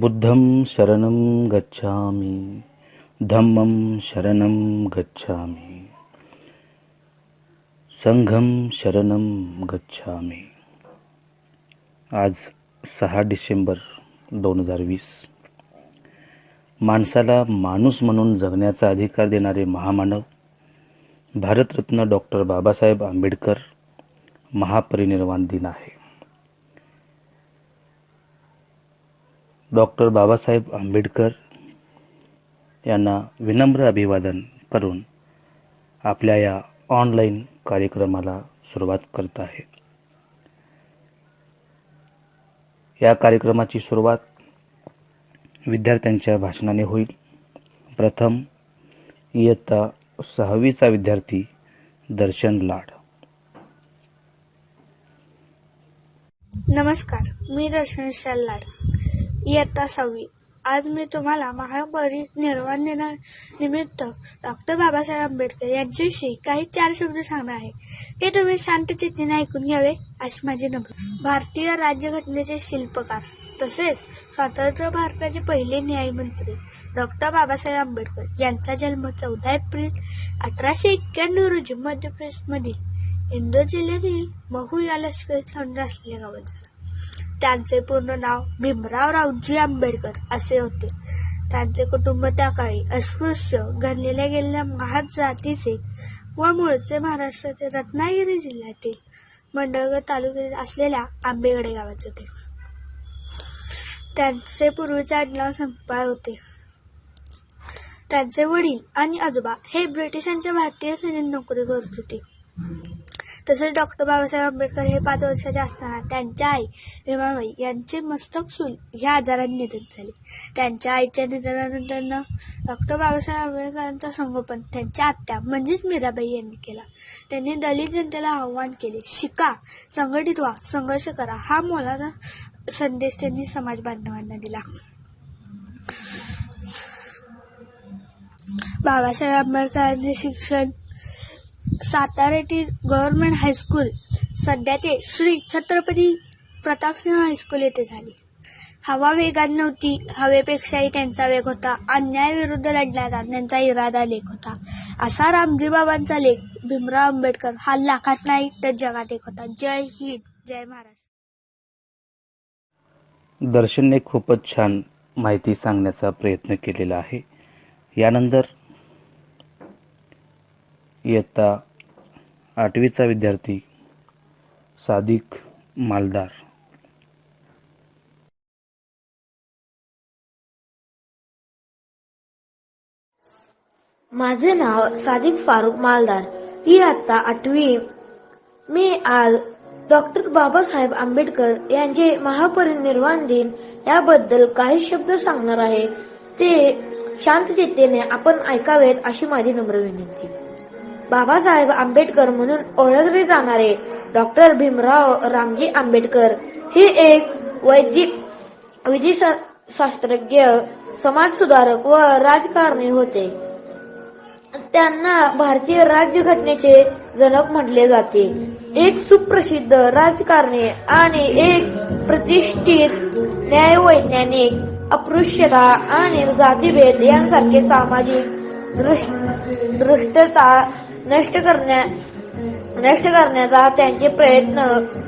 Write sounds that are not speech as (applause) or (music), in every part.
बुद्धं शरणं गच्छामि धम्मं शरणं गच्छामि संघं शरणं गच्छामि. आज सहा डिसेंबर दोन हजार वीस. माणसाला माणूस म्हणून जगण्याचा अधिकार देणारे महामानव भारतरत्न डॉक्टर बाबासाहेब आंबेडकर महापरिनिर्वाण दिन आहे. डॉक्टर बाबासाहेब आंबेडकर यांना विनम्र अभिवादन करून आपल्या या ऑनलाईन कार्यक्रमाला सुरुवात करत आहे. या कार्यक्रमाची सुरुवात विद्यार्थ्यांच्या भाषणाने होईल. प्रथम इयत्ता सहावीचा विद्यार्थी दर्शन लाड. नमस्कार मी दर्शन लाड इयत्ता सहावी. आज मी तुम्हाला महापरिनिर्वाण दिनानिमित्त डॉक्टर बाबासाहेब आंबेडकर यांच्याविषयी काही चार शब्द सांगणार आहे. ते तुम्ही शांत चित्तीने ऐकून घ्यावे अशी माझी नम्र भारतीय राज्यघटनेचे शिल्पकार तसेच स्वतंत्र भारताचे पहिले न्यायमंत्री डॉक्टर बाबासाहेब आंबेडकर यांचा जन्म चौदा एप्रिल अठराशे एक्क्याण्णव रोजी मध्य प्रदेशमधील इंदोर जिल्ह्यातील महू या लष्करी छंद असलेल्या गावात झाला. त्यांचे पूर्ण नाव भीमराव रावजी आंबेडकर असे होते. त्यांचे कुटुंब त्या काळी अस्पृश्य गणलेल्या गेलेल्या महात जातीचे व मूळचे महाराष्ट्रातील रत्नागिरी जिल्ह्यातील मंडळगड तालुक्यात असलेल्या आंबेगडे गावाचे होते. त्यांचे पूर्वीचे आडनाव संपाळ होते. त्यांचे वडील आणि आजोबा हे ब्रिटिशांच्या भारतीय सेनेत नोकरी करत होते. तसेच डॉक्टर बाबासाहेब आंबेडकर हे पाच वर्षाचे असताना त्यांच्या आई भीमाबाई यांचे मस्तक सूल ह्या आजाराने निधन झाले. त्यांच्या आईच्या निधनानंतर डॉक्टर बाबासाहेब आंबेडकरांचा संगोपन त्यांच्या आत्या म्हणजेच मीराबाई यांनी केला. त्यांनी दलित जनतेला आव्हान केले. शिका संघटित व्हा संघर्ष करा हा मोलाचा संदेश त्यांनी समाज बांधवांना दिला. बाबासाहेब आंबेडकरांचे शिक्षण सातारा येथील गव्हर्नमेंट हायस्कूल सध्याचे श्री छत्रपती प्रतापसिंह हायस्कूल येथे झाले. हवा वेगात नव्हती हवेपेक्षाही त्यांचा वेग होता अन्यायाविरुद्ध लढण्याचा त्यांचा इरादा लेख होता. असा रामजी बाबांचा लेख भीमराव आंबेडकर हा लाखात नाही तर जगात एक होता. जय हिंद जय महाराष्ट्र. दर्शनने खूपच छान माहिती सांगण्याचा प्रयत्न केलेला आहे. यानंतर इयत्ता आठवीचा विद्यार्थी सादिक मालदार. माझे नाव सादिक फारुक मालदार. ही आता आठवी. मी आज डॉक्टर बाबासाहेब आंबेडकर यांचे महापरिनिर्वाण दिन याबद्दल काही शब्द सांगणार आहे. ते शांततेने आपण ऐकावेत अशी माझी नम्र विनंती. बाबासाहेब आंबेडकर म्हणून ओळखले जाणारे डॉक्टर भीमराव रामजी आंबेडकर हे एक वैदिक समाज समाजसुधारक व राजकारणी होते. त्यांना भारतीय राज्यघटनेचे जनक म्हटले जाते. एक सुप्रसिद्ध राजकारणी आणि एक प्रतिष्ठित न्यायवैज्ञानिक अस्पृश्यता आणि जातीभेद यांसारखे सामाजिक दृष्टता नष्ट करण्या नष्ट करण्याचा त्यांचे प्रयत्न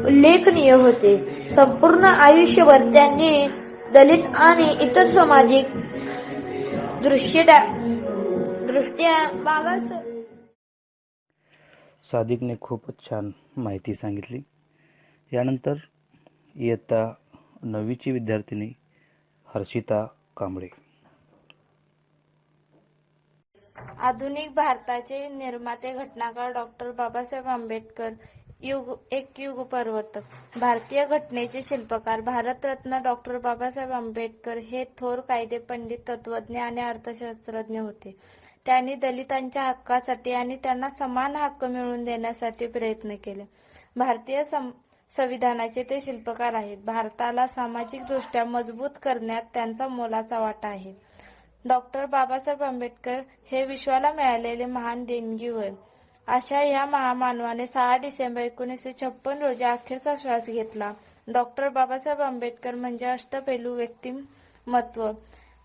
उल्लेखनीय होते. संपूर्ण आयुष्यभर त्यांनी दलित आणि इतर सामाजिक दृष्ट्या दृष्ट्या मागास सादिकने खूपच छान माहिती सांगितली. यानंतर इयत्ता नववीची विद्यार्थिनी हर्षिता कांबळे. आधुनिक भारताचे निर्माते घटनाकार डॉक्टर बाबासाहेब आंबेडकर युग एक युग परिवर्तक भारतीय घटनेचे शिल्पकार भारतरत्न डॉक्टर बाबासाहेब आंबेडकर हे थोर कायदे पंडित तत्वज्ञ आणि अर्थशास्त्रज्ञ होते. त्यांनी दलितांच्या हक्कासाठी आणि त्यांना समान हक्क मिळवून देण्यासाठी प्रयत्न केले. भारतीय सं- संविधानाचे ते शिल्पकार आहेत. भारताला सामाजिक दृष्ट्या मजबूत करण्यात त्यांचा मोलाचा वाटा आहे. डॉक्टर बाबासाहेब आंबेडकर हे विश्वाला मिळालेले महान देणगी होय अशा या महामानवाने सहा डिसेंबर एकोणीसशे छप्पन रोजी अखेरचा श्वास घेतला. डॉक्टर बाबासाहेब आंबेडकर म्हणजे अष्टपैलू व्यक्तिमत्व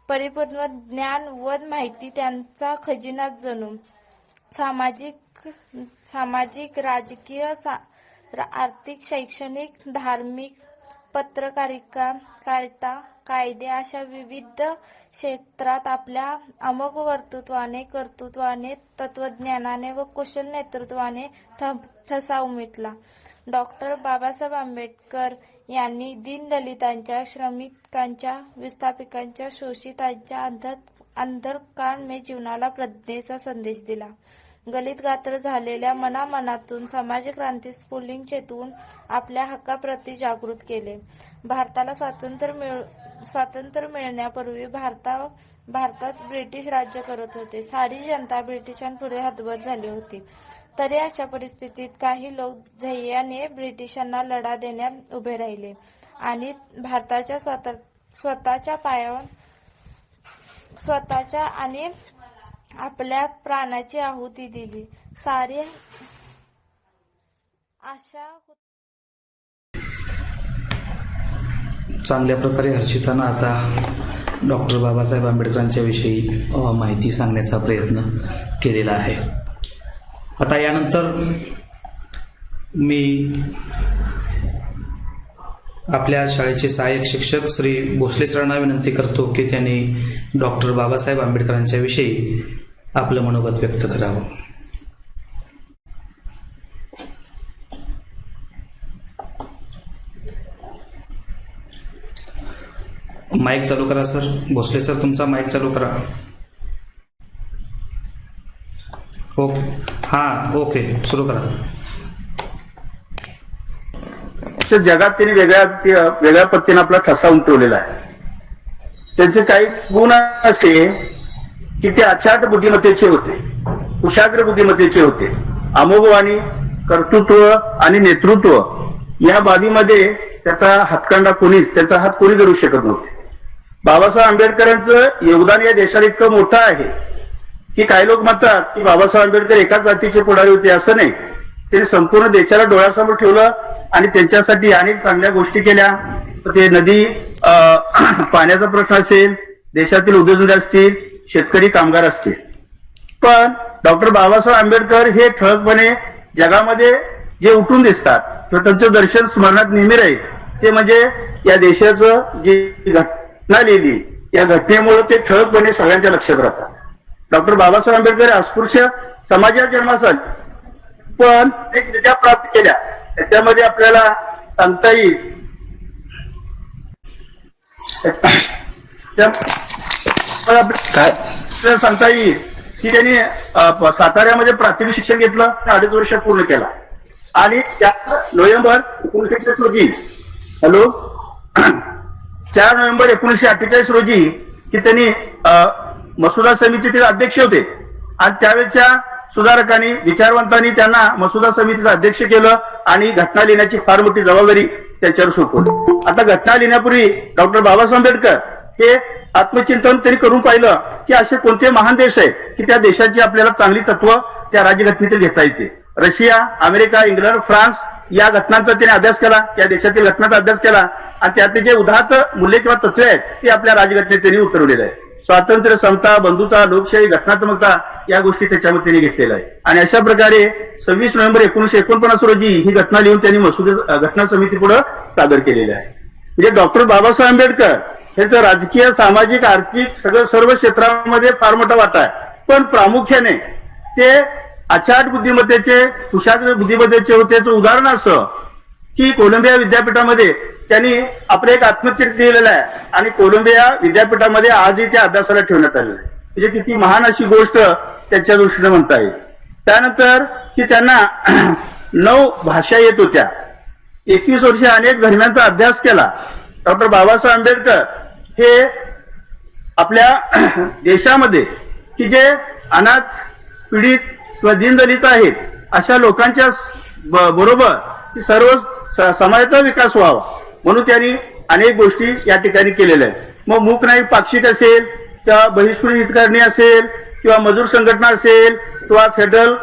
परिपूर्ण ज्ञान व माहिती त्यांचा खजिना जणू. सामाजिक सामाजिक राजकीय सा- आर्थिक शैक्षणिक धार्मिक पत्रकारिका कायदा कायदे अशा विविध क्षेत्रात आपल्या अमोघ वर्तृत्वाने कर्तृत्वाने तत्वज्ञानाने व कुशल नेतृत्वाने ठ- ठसा उमटला. डॉक्टर बाबासाहेब आंबेडकर यांनी दीनदलितांच्या श्रमिकांच्या विस्थापितांच्या शोषितांच्या अंध अंधकारमय जीवनाला प्रज्ञेचा संदेश दिला. गलित गात्र झालेल्या मनामनातून समाजक्रांती स्फुलिंग चेतवून आपल्या हक्काप्रती जागृत केले. भारताला स्वातंत्र्य मिळ स्वातंत्र्य मिळण्यापूर्वी भारता भारतात ब्रिटिश राज्य करत होते. सारी जनता ब्रिटिशांपुढे हतबल झाली होती. तरी अशा परिस्थितीत काही लोक ध्येयाने ब्रिटिशांना लढा देण्यात उभे राहिले आणि भारताच्या स्वतः स्वतःच्या पायावर स्वतःच्या आणि आपल्या प्राणाची आहुती दिली. सारे अशा चांगल्या प्रकारे हर्षितानं आता डॉक्टर बाबासाहेब आंबेडकरांच्या विषयी माहिती सांगण्याचा प्रयत्न केलेला आहे. आता यानंतर मी आपल्या शाळेचे सहाय्यक शिक्षक श्री भोसले सरांना विनंती करतो की त्यांनी डॉक्टर बाबासाहेब आंबेडकरांच्या विषयी आपलं मनोगत व्यक्त करावं. माईक चालू करा सर. भोसले सर तुमचा माईक चालू करा. ओके. हां ओके. सुरू करा. तर जगात त्यांनी वेगळ्या वेगळ्या पद्धतीने आपला ठसा उमटवलेला आहे. त्यांचे काही गुण असे की ते अचाट बुद्धिमत्तेचे होते कुशाग्र बुद्धिमत्तेचे होते. अमोघवाणी कर्तृत्व आणि नेतृत्व या बाबीमध्ये त्याचा हातकांडा कोणीच त्याचा हात कोणी धरू शकत नव्हते. बाबासाहेब आंबेडकरांचं योगदान या देशात इतकं मोठं आहे की काही लोक म्हणतात की बाबासाहेब आंबेडकर एकाच जातीचे पुढारी होते असं नाही. त्यांनी संपूर्ण देशाला डोळ्यासमोर ठेवलं आणि त्यांच्यासाठी अनेक चांगल्या गोष्टी केल्या. ते नदी अं, (clears throat) पाण्याचा प्रश्न असेल देशातील उद्योगधंदे असतील शेतकरी कामगार असतील. पण डॉक्टर बाबासाहेब आंबेडकर हे ठळकपणे जगामध्ये जे उठून दिसतात किंवा त्यांचं दर्शन स्मरणात नेहमी राहील. ते म्हणजे या देशाचं जी घटना लिहिली या घटनेमुळे ते ठळकपणे सगळ्यांच्या लक्षात राहतात. डॉक्टर बाबासाहेब आंबेडकर अस्पृश्य समाजात जन्मासन पण एक विद्या प्राप्त केल्या. त्याच्यामध्ये आपल्याला सांगता येईल. आपल्याला सांगता येईल की त्यांनी साताऱ्यामध्ये प्राथमिक शिक्षण घेतलं अडीच वर्षात पूर्ण केला. आणि त्या नोव्हेंबर एकोणीसशे रोजी हॅलो? (clears throat) चार नोव्हेंबर एकोणीसशे अठ्ठेचाळीस रोजी की त्यांनी मसुदा समितीचे अध्यक्ष होते. आणि त्यावेळेच्या सुधारकांनी विचारवंतांनी त्यांना मसुदा समितीचं अध्यक्ष केलं आणि घटना लिहिण्याची फार मोठी जबाबदारी त्यांच्यावर सोपवली. आता घटना लिहिण्यापूर्वी डॉक्टर बाबासाहेब आंबेडकर हे आत्मचिंतन त्यांनी करून पाहिलं की असे कोणते महान देश आहेत की त्या देशाची आपल्याला चांगली तत्व त्या राज्यघटनेतील घेता येते. रशिया अमेरिका इंग्लंड फ्रान्स या घटनांचा त्याने अभ्यास केला या देशातील घटनांचा अभ्यास केला आणि त्यातले जे उदाहत मूल्य किंवा तत्व आहेत ते आपल्या राजघटनेत त्यांनी उतरवलेलं आहे. स्वातंत्र्य समता बंधुता लोकशाही घटनात्मकता या गोष्टी त्याच्यामध्ये त्यांनी घेतलेल्या आहे आणि अशा प्रकारे सव्वीस नोव्हेंबर एकोणीशे एकोणपन्नास रोजी ही घटना लिहून त्यांनी मसुदे घटना समिती पुढे सादर केलेली आहे. म्हणजे डॉक्टर बाबासाहेब आंबेडकर यांचं राजकीय सामाजिक आर्थिक सगळं सर्व क्षेत्रामध्ये फार मोठा वाटा आहे. पण प्रामुख्याने ते अचाट बुद्धिमत्तेचे कुशाग्र बुद्धिमत्तेचे होते. उदाहरण असं की कोलंबिया विद्यापीठामध्ये त्यांनी आपलं एक आत्मचरित्र लिहिलेलं आहे आणि कोलंबिया विद्यापीठामध्ये आजही त्या अभ्यासाला ठेवण्यात आलेलं आहे. म्हणजे किती महान अशी गोष्ट त्यांच्या दृष्टीने म्हणता येईल. त्यानंतर की त्यांना (clears throat) नऊ भाषा येत होत्या. एकवीस वर्षे अनेक धर्मांचा अभ्यास केला. डॉक्टर बाबासाहेब आंबेडकर हे आपल्या देशामध्ये की जे अनाथ पीडित किंवा दीनदलित आहेत अशा लोकांच्या बरोबर सर्व स- समाजाचा विकास व्हावा म्हणून त्यांनी अनेक गोष्टी या ठिकाणी केलेल्या आहेत. मग मूक नाईक पाक्षिक असेल किंवा बहिष्कृत हितकारणी असेल किंवा मजूर संघटना असेल किंवा federal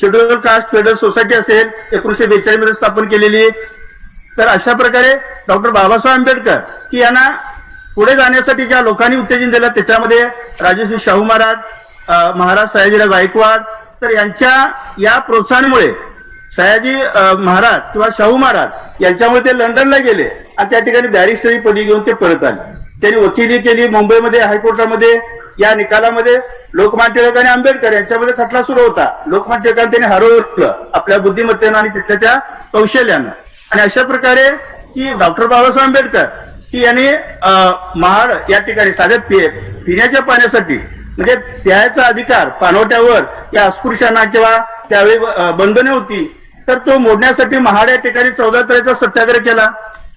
schedule caste federal society असेल एकोणीशे बेचाळीसमध्ये स्थापन केलेली. तर अशा प्रकारे डॉक्टर बाबासाहेब आंबेडकर की यांना पुढे जाण्यासाठी ज्या लोकांनी उत्तेजन दिलं त्याच्यामध्ये राजेश्री शाहू महाराज महाराज सयाजीराव गायकवाड तर यांच्या या प्रोत्साहनामुळे सयाजी महाराज किंवा शाहू महाराज यांच्यामुळे ते लंडनला गेले आणि त्या ठिकाणी बॅरिस्टरी पदी घेऊन ते परत आले. त्यांनी वकिली केली मुंबईमध्ये हायकोर्टामध्ये या निकालामध्ये लोकमान्य टिळक आणि आंबेडकर यांच्यामध्ये खटला सुरू होता. लोकमान्य टिळकांनी त्यांनी हरवलं आपल्या बुद्धिमत्तेनं आणि तिथल्या त्या कौशल्यानं. आणि अशा प्रकारे की डॉक्टर बाबासाहेब आंबेडकर की यांनी महाड या ठिकाणी साध्या पि- पिण्याच्या पाण्यासाठी म्हणजे प्यायचा अधिकार पानवट्यावर या अस्पृश्यांना किंवा त्यावेळी बंधने होती तर तो मोडण्यासाठी महाड या ठिकाणी चौदा तारखेचा सत्याग्रह केला.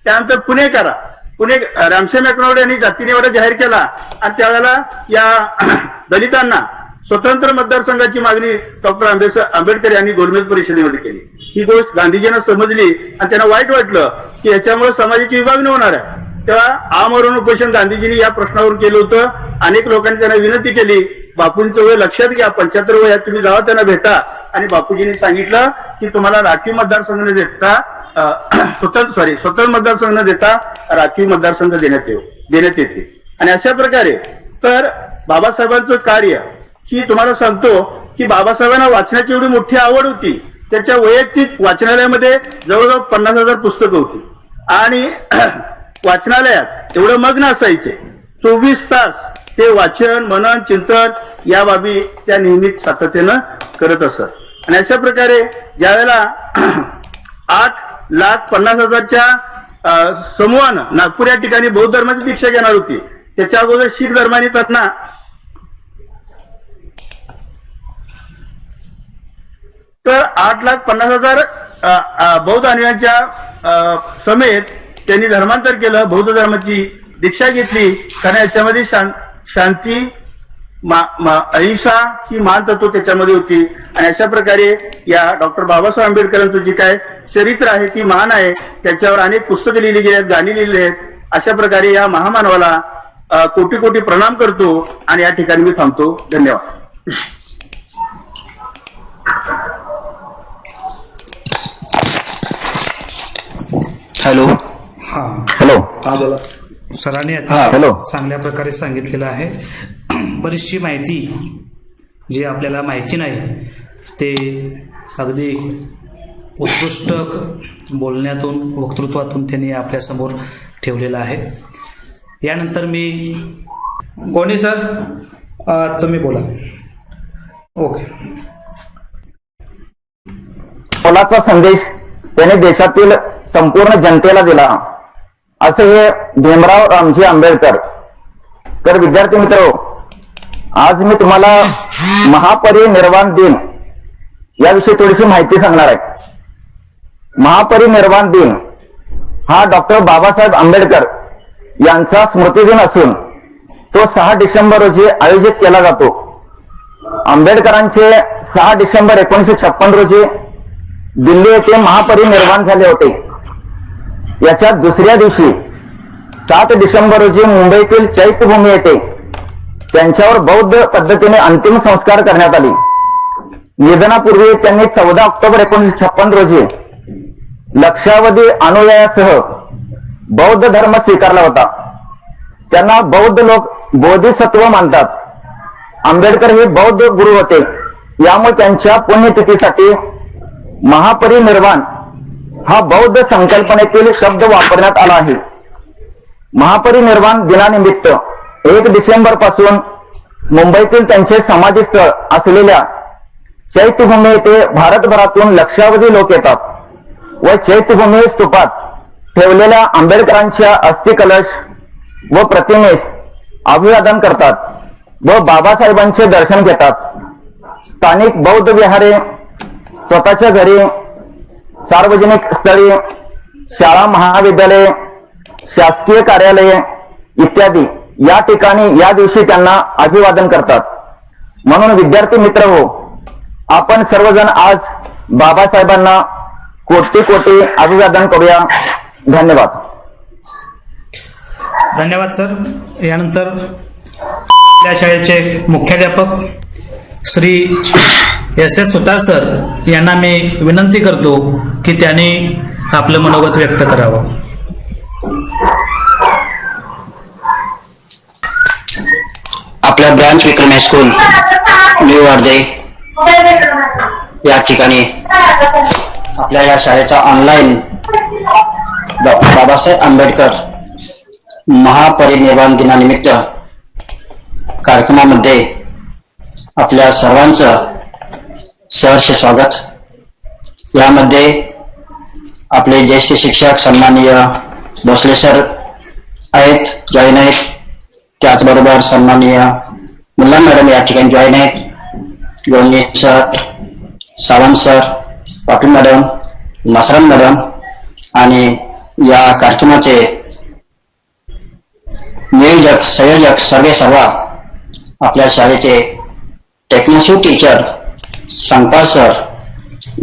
त्यानंतर पुणे करा पुणे रामशेम एकनावडे यांनी जातीनिवाडा जाहीर केला. आणि त्यावेळेला या (clears throat) दलितांना स्वतंत्र मतदारसंघाची मागणी डॉक्टर आंबेडकर आंबेडकर यांनी गोलमेज परिषदेमध्ये केली. ही गोष्ट गांधीजींना समजली आणि त्यांना वाईट वाटलं की याच्यामुळे समाजाची विभागणी होणार आहे. तेव्हा आमरण उपोषण गांधीजींनी या प्रश्नावर केलं होतं. अनेक लोकांनी त्यांना विनंती केली बापूंचं वय लक्षात घ्या पंच्याहत्तर वयात तुम्ही जावा त्यांना भेटा. आणि बापूजींनी सांगितलं की तुम्हाला राखीव मतदारसंघ भेटता देता स्वतंत्र सॉरी स्वतंत्र मतदारसंघ न देता राखीव मतदारसंघ देण्यात येऊ देण्यात येते आणि अशा प्रकारे तर बाबासाहेबांचं कार्य की तुम्हाला सांगतो की बाबासाहेबांना वाचनाची एवढी मोठी आवड होती त्याच्या वैयक्तिक वाचनालयामध्ये जवळजवळ पन्नास हजार पुस्तकं होती. आणि (clears throat) वाचनालयात एवढं मग्न असायचे. चोवीस तास ते वाचन मनन चिंतन या बाबी त्या नेहमीच सातत्यानं करत असत. आणि अशा प्रकारे ज्यावेळेला (clears throat) आठ लाख पन्नास हजारच्या समूहानं नागपूर या ठिकाणी बौद्ध धर्माची दीक्षा घेणार होती. त्याच्या अगोदर शीख धर्माने त्यांना तर आठ लाख पन्नास हजार बौद्ध अनुयांच्या समेत त्यांनी धर्मांतर केलं बौद्ध धर्माची दीक्षा घेतली. कारण याच्यामध्ये शां- शांती अहिंसा ही मान तत्व त्याच्यामध्ये होती. आणि अशा प्रकारे या डॉक्टर बाबासाहेब आंबेडकरांचं जे काय चरित्र आहे ती मान आहे. त्याच्यावर अनेक पुस्तकं लिहिली गेली आहेत गाणी लिहिली आहेत. अशा प्रकारे या महामानवाला कोटी कोटी प्रणाम करतो. आणि या ठिकाणी मी थांबतो. धन्यवाद. हॅलो. हा. हॅलो. सरांनी हा, अतिशय हॅलो. चांगल्या प्रकारे सांगितलेलं आहे. (clears throat) बरीचशी माहिती जी आपल्याला माहिती नाही ते अगदी उत्कृष्ट बोलण्यातून वक्तृत्वातून त्यांनी आपल्यासमोर ठेवलेलं आहे. यानंतर मी गोणी सर तुम्ही बोला. ओके. मोलाचा संदेश त्याने देशातील संपूर्ण जनतेला दिला? असे हे भीमराव रामजी आंबेडकर. तर विद्यार्थी मित्र आज मी तुम्हाला महापरिनिर्वाण दिन याविषयी थोडीशी माहिती सांगणार आहे. महापरिनिर्वाण दिन हा डॉक्टर बाबासाहेब आंबेडकर यांचा स्मृतिदिन असून तो सहा डिसेंबर रोजी आयोजित केला जातो. आंबेडकरांचे सहा डिसेंबर एकोणीशे छप्पन रोजी दिल्ली येथे महापरिनिर्वाण झाले होते. याच्या दुसऱ्या दिवशी सात डिसेंबर रोजी मुंबईतील चैत्यभूमी येथे त्यांच्यावर बौद्ध पद्धतीने अंतिम संस्कार करण्यात आले. निधनापूर्वी त्यांनी चौदा ऑक्टोबर एकोणीशे छप्पन रोजी लक्षावधी अनुयायासह बौद्ध धर्म स्वीकारला होता. त्यांना बौद्ध लोक बोधिसत्व मानतात. आंबेडकर हे बौद्ध गुरु होते. यामुळे त्यांच्या पुण्यतिथीसाठी महापरिनिर्वाण हा बौद्ध संकल्पनेतील शब्द वापरण्यात आला आहे. महापरिनिर्वाण दिनानिमित्त एक डिसेंबरपासून मुंबईतील त्यांचे समाधीस्थळ असलेल्या चैत्यभूमी येथे भारतभरातून लक्षावधी लोक येतात व चैत्यभूमी स्तूपात ठेवलेल्या आंबेडकरांच्या अस्थिकलश व प्रतिमेस अभिवादन करतात व बाबासाहेबांचे दर्शन घेतात. स्थानिक बौद्ध विहारे स्वतःच्या घरी सार्वजनिक स्थळी शाळा महाविद्यालये शासकीय कार्यालये इत्यादी या ठिकाणी या दिवशी त्यांना अभिवादन करतात. म्हणून विद्यार्थी मित्र हो आपण सर्वजण आज बाबासाहेबांना कोटी कोटी अभिवादन करूया. धन्यवाद. धन्यवाद सर. यानंतर आपल्या शाळेचे मुख्याध्यापक Shri S S Sutar sir यांना मी विनंती करतो की त्यांनी आपलं मनोगत व्यक्त करावं. आपल्या branch Vikram high school new Varde या ठिकाणी आपल्या या शाळेचा ऑनलाईन बाबासाहेब आंबेडकर महापरिनिर्वाण दिनानिमित्त कार्यक्रमामध्ये आपल्या सर्वांचं सहर्ष स्वागत. यामध्ये आपले ज्येष्ठ शिक्षक सन्माननीय भोसले सर आहेत जॉईन आहेत. त्याचबरोबर सन्माननीय मुल्ला मॅडम या ठिकाणी जॉईन आहेत. Gonge sir Sawant sir Patil madam Masram madam आणि या कार्यक्रमाचे नियोजक संयोजक सर्वे सर्वा आपल्या शाळेचे टेक्निशिव टीचर संपाल सर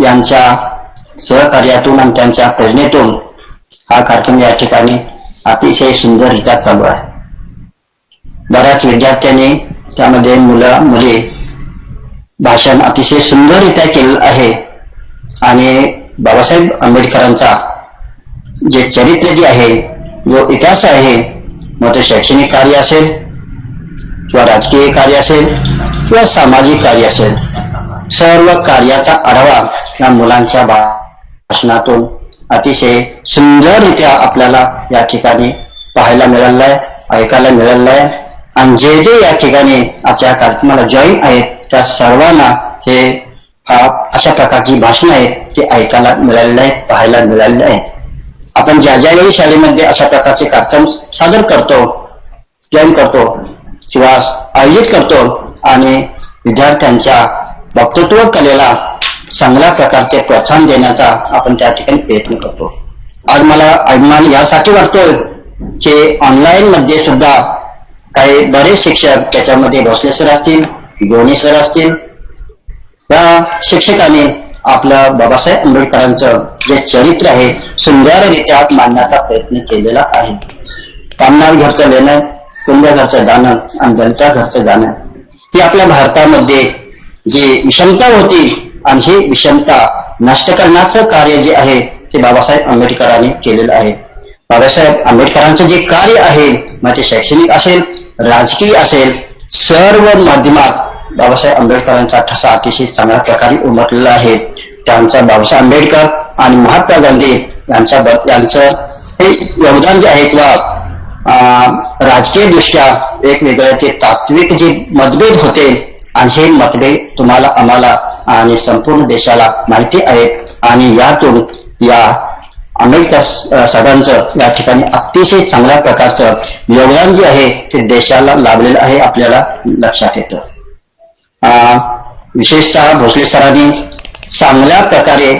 यांच्या सहकार्यातून आणि त्यांच्या प्रेरणेतून हा कार्यक्रम या ठिकाणी अतिशय सुंदररित्या चालू आहे. बऱ्याच विद्यार्थ्यांनी त्यामध्ये मुलं मुली भाषण अतिशय सुंदररित्या केलेलं आहे. आणि बाबासाहेब आंबेडकरांचा जे चरित्र जे आहे जो इतिहास आहे मग ते शैक्षणिक कार्य असेल किंवा राजकीय कार्य असेल किंवा सामाजिक कार्य असेल सर्व कार्याचा आढावा या मुलांच्या भाषणातून अतिशय सुंदररित्या आपल्याला या ठिकाणी पाहायला मिळालेला आहे ऐकायला मिळालेला आहे. आणि जे जे या ठिकाणी आपल्या कार्यक्रमाला जॉईन आहेत त्या सर्वांना हे हा अशा प्रकारची भाषणं आहेत ते ऐकायला मिळालेले आहेत पाहायला मिळालेले आहेत आपण ज्या ज्या वेळी शाळेमध्ये अशा प्रकारचे कार्यक्रम सादर करतो जॉईन करतो किंवा आयोजित करतो आणि विद्यार्थ्यांच्या वक्तृत्व कलेला चांगल्या प्रकारचे प्रोत्साहन देण्याचा आपण त्या ठिकाणी प्रयत्न करतो. आज मला अभिमान यासाठी वाटतोय की ऑनलाईन मध्ये सुद्धा काही बरेच शिक्षक त्याच्यामध्ये भोसले सर असतील गोणी सर असतील. या शिक्षकाने आपलं बाबासाहेब आंबेडकरांचं जे चरित्र आहे सुंदररित्या मांडण्याचा प्रयत्न केलेला आहे. कामनार घरचं लेणं कुंभ घरचं दानं आणि दलिता घरचं दानं ही आपल्या भारतामध्ये जी विषमता होती आणि ही विषमता नष्ट करण्याचं कार्य जे आहे ते बाबासाहेब आंबेडकरांनी केलेलं आहे. बाबासाहेब आंबेडकरांचं जे कार्य आहे मग ते शैक्षणिक असेल राजकीय असेल सर्व माध्यमात बाबासाहेब आंबेडकरांचा ठसा अतिशय चांगल्या प्रकारे उमटलेला आहे. त्यांचा बाबासाहेब आंबेडकर आणि महात्मा गांधी यांचा यांचं हे योगदान जे आहे किंवा राजकीय दृष्ट्या वेगवेगळे ते तात्विक जे मतभेद होते आणि हे मतभेद तुम्हाला आम्हाला आणि संपूर्ण देशाला माहिती आहेत. आणि यातून या आंबेडकर साहेबांचं या ठिकाणी अतिशय चांगल्या प्रकारचं योगदान जे आहे ते देशाला लाभलेलं आहे आपल्याला लक्षात येतं. विशेषतः भोसले सरांनी चांगल्या प्रकारे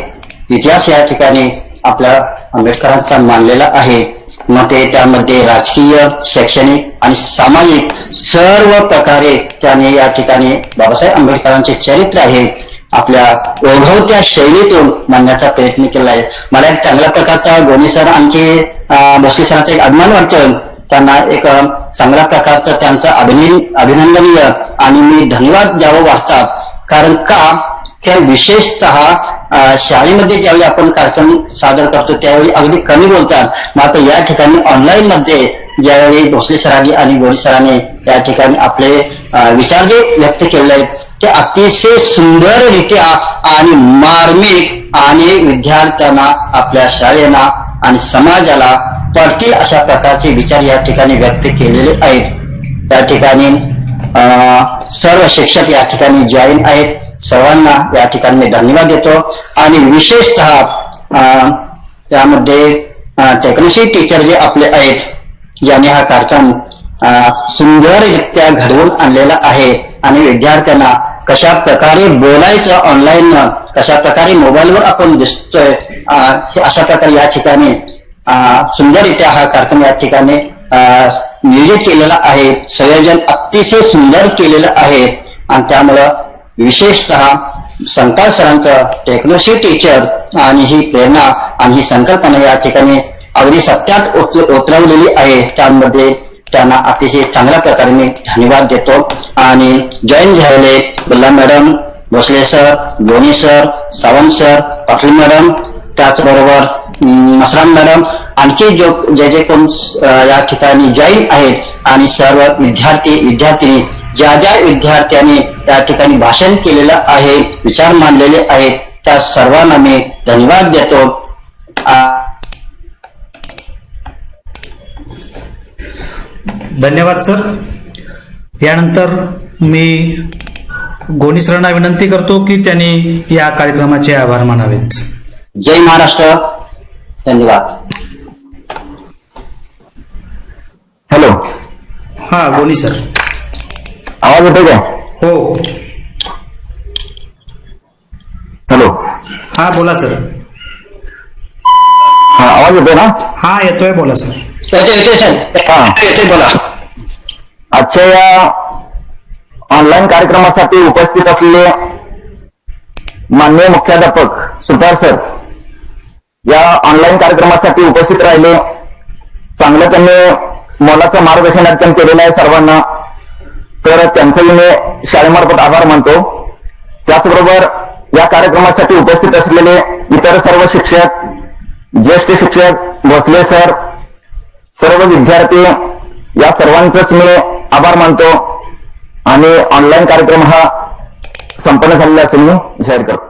इतिहास या ठिकाणी आपल्या आंबेडकरांचा मानलेला आहे. मग ते त्यामध्ये राजकीय शैक्षणिक आणि सामाजिक सर्व प्रकारे त्याने या ठिकाणी बाबासाहेब आंबेडकरांचे चरित्र आहे. आपल्या ओघवत्या शैलीतून म्हणण्याचा प्रयत्न केला आहे मला एक चांगल्या प्रकारचा गोणी सर आणखी भोसले सरांचा एक अभिमान वाटतो त्यांना एक चांगल्या प्रकारचं त्यांचं अभिन अभिनंदनीय आणि मी धन्यवाद द्यावं वाटतात. कारण का? त्या विशेषतः शाळेमध्ये ज्यावेळी आपण कार्यक्रम सादर करतो त्यावेळी अगदी कमी बोलतात. मात्र या ठिकाणी ऑनलाईन मध्ये ज्यावेळी भोसले सरांनी आणि गोडी सरांनी या ठिकाणी आपले विचार जे व्यक्त केले आहेत ते अतिशय सुंदररित्या आणि मार्मिक आणि विद्यार्थ्यांना आपल्या शाळेना आणि समाजाला पडतील अशा प्रकारचे विचार या ठिकाणी व्यक्त केलेले आहेत. त्या ठिकाणी सर्व शिक्षक या ठिकाणी जॉईन आहेत. सर्वांना या ठिकाणी मी धन्यवाद देतो. आणि विशेषतः त्यामध्ये टेक्निशियन टीचर जे आपले आहेत ज्याने हा कार्यक्रम सुंदररित्या घडवून आणलेला आहे आणि विद्यार्थ्यांना कशा प्रकारे बोलायचं ऑनलाईन कशा प्रकारे मोबाईलवर आपण दिसतोय अशा प्रकारे या ठिकाणी सुंदररित्या हा कार्यक्रम या ठिकाणी नियोजित केलेला आहे. संयोजन अतिशय सुंदर केलेलं आहे. आणि त्यामुळं विशेषतः संकाळ सरांचं टेक्नॉलॉजी टीचर आणि ही प्रेरणा आणि ही संकल्पना या ठिकाणी अगदी सत्यात उतरवलेली आहे. त्यामध्ये त्यांना अतिशय चांगल्या प्रकारे मी धन्यवाद देतो. आणि जॉईन झाले Billa madam Bhosale sir Loni sir Sawant sir Patil madam त्याचबरोबर मसराम मॅडम आणखी जो जे जे कोण या ठिकाणी जॉईन आहेत आणि सर्व विद्यार्थी विद्यार्थिनी ज्या ज्या विद्यार्थ्यांनी या ठिकाणी भाषण केलेलं आहे विचार मांडलेले आहेत त्या सर्वांना मी धन्यवाद देतो. धन्यवाद सर. यानंतर मी गोनी सरांना विनंती करतो की त्यांनी या कार्यक्रमाचे आभार मानावेत. जय महाराष्ट्र. धन्यवाद. हॅलो हा गोनी सर. आवाज येतो काय हो. हॅलो. हा बोला सर. हा आवाज येतोय ना? हा येतोय बोला सर. येते येते सर. हा. येते बोला. आजच्या या ऑनलाईन कार्यक्रमासाठी उपस्थित असलेले माननीय मुख्याध्यापक सुतार सर या ऑनलाईन कार्यक्रमासाठी उपस्थित राहिले. चांगलं त्यांनी मोलाचं मार्गदर्शन ठिकाणी केलेलं आहे सर्वांना. तर त्यांचंही मी शाळेमार्फत आभार मानतो. त्याचबरोबर या कार्यक्रमासाठी उपस्थित असलेले इतर सर्व शिक्षक ज्येष्ठ शिक्षक भोसले सर सर्व विद्यार्थी या सर्वांचंच मी आभार मानतो. आणि ऑनलाईन कार्यक्रम हा संपन्न झालेला असेल मी जाहीर करतो.